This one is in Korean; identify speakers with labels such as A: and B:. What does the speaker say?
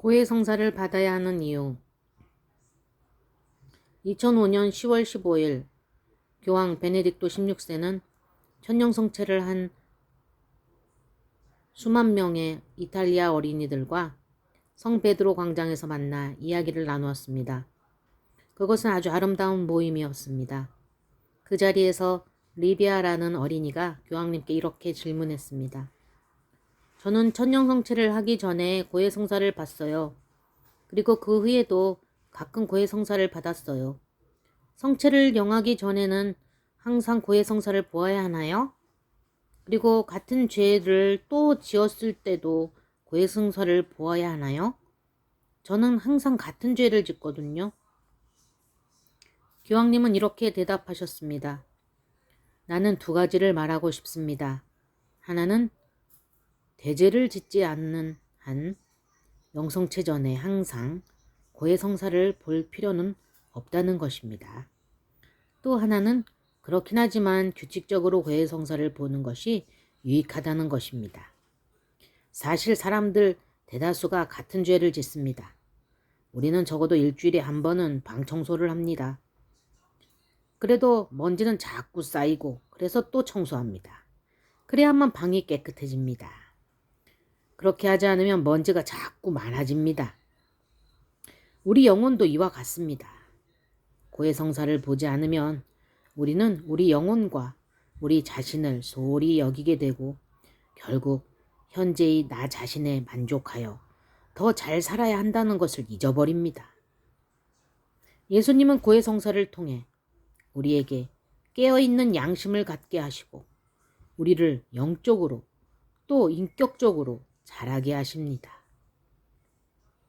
A: 고해 성사를 받아야 하는 이유 2005년 10월 15일 교황 베네딕토 16세는 천년성체를 한 수만 명의 이탈리아 어린이들과 성 베드로 광장에서 만나 이야기를 나누었습니다. 그것은 아주 아름다운 모임이었습니다. 그 자리에서 리비아라는 어린이가 교황님께 이렇게 질문했습니다. 저는 천년성체를 하기 전에 고해성사를 봤어요. 그리고 그 후에도 가끔 고해성사를 받았어요. 성체를 영하기 전에는 항상 고해성사를 보아야 하나요? 그리고 같은 죄를 또 지었을 때도 고해성사를 보아야 하나요? 저는 항상 같은 죄를 짓거든요. 교황님은 이렇게 대답하셨습니다. 나는 두 가지를 말하고 싶습니다. 하나는 대죄를 짓지 않는 한 영성체 전에 항상 고해성사를 볼 필요는 없다는 것입니다. 또 하나는 그렇긴 하지만 규칙적으로 고해성사를 보는 것이 유익하다는 것입니다. 사실 사람들 대다수가 같은 죄를 짓습니다. 우리는 적어도 일주일에 한 번은 방 청소를 합니다. 그래도 먼지는 자꾸 쌓이고 그래서 또 청소합니다. 그래야만 방이 깨끗해집니다. 그렇게 하지 않으면 먼지가 자꾸 많아집니다. 우리 영혼도 이와 같습니다. 고해성사를 보지 않으면 우리는 우리 영혼과 우리 자신을 소홀히 여기게 되고 결국 현재의 나 자신에 만족하여 더 잘 살아야 한다는 것을 잊어버립니다. 예수님은 고해성사를 통해 우리에게 깨어있는 양심을 갖게 하시고 우리를 영적으로 또 인격적으로 자라게 하십니다.